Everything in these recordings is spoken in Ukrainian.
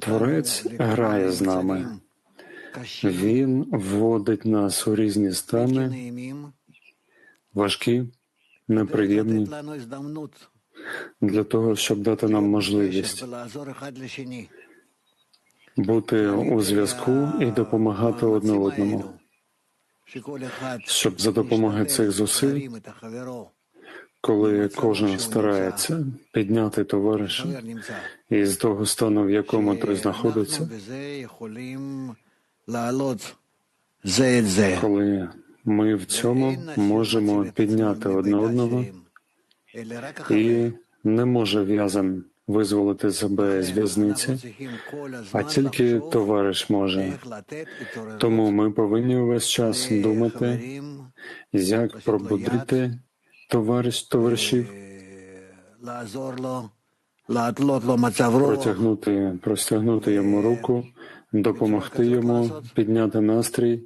Творець грає з нами. Він вводить нас у різні стани, важкі, неприємні, для того, щоб дати нам можливість бути у зв'язку і допомагати одне одному, щоб за допомогою цих зусиль, коли кожен старається підняти товариша із того стану, в якому той знаходиться, коли ми в цьому можемо підняти одне одного і не може в'язан визволити себе з в'язниці, а тільки товариш може. Тому ми повинні увесь час думати, як пробудити товариш товаришів, протягнути, простягнути йому руку, допомогти йому підняти настрій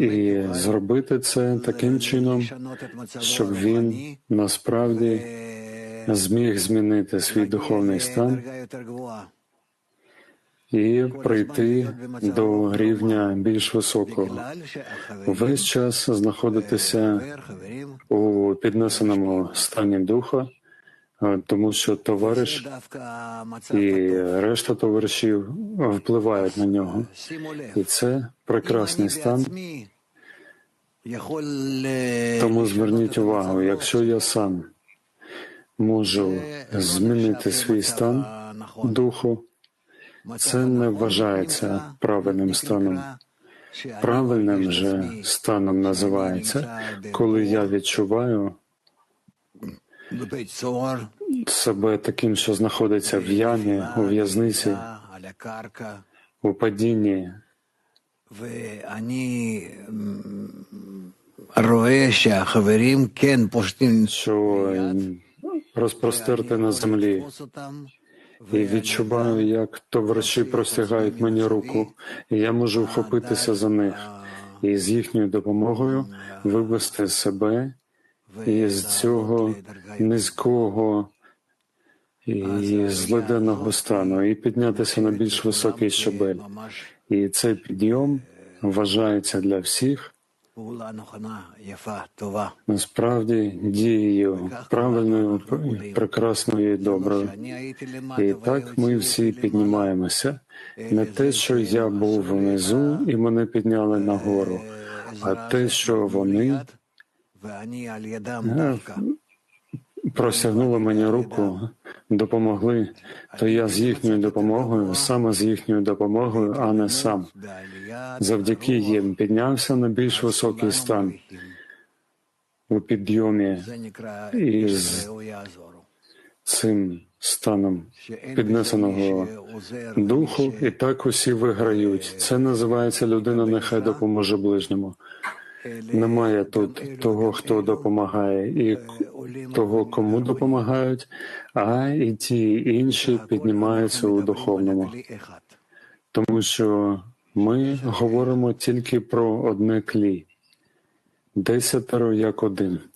і зробити це таким чином, щоб він насправді зміг змінити свій духовний стан і прийти до рівня більш високого. Весь час знаходитися у піднесеному стані духа, е, тому що товариш і решта товаришів впливають на нього, і це прекрасний стан. Тому зверніть увагу, якщо я сам можу змінити свій стан духу, це не вважається правильним станом. Правильним же станом називається, коли я відчуваю себе таким, що знаходиться в ямі, у в'язниці, у падінні. що розпростерти на землі, і відчуваю, як товариші простягають мені руку, і я можу вхопитися за них і з їхньою допомогою вивести себе із цього низького і злиденного стану, і піднятися на більш високий щабель. І цей підйом вважається для всіх насправді дією правильною, прекрасною і доброю. І так ми всі піднімаємося. Не те, що я був внизу і мене підняли нагору, а те, що вони е, простягнули мені руку, допомогли, то я з їхньою допомогою, саме з їхньою допомогою, а не сам. Завдяки їм піднявся на більш високий стан у підйомі із цим станом піднесеного духу, і так усі виграють. Це називається людина, нехай допоможе ближньому. Немає тут того, хто допомагає, і того, кому допомагають, а і ті інші піднімаються у духовному, тому що ми говоримо тільки про одне клі, десятеро як один.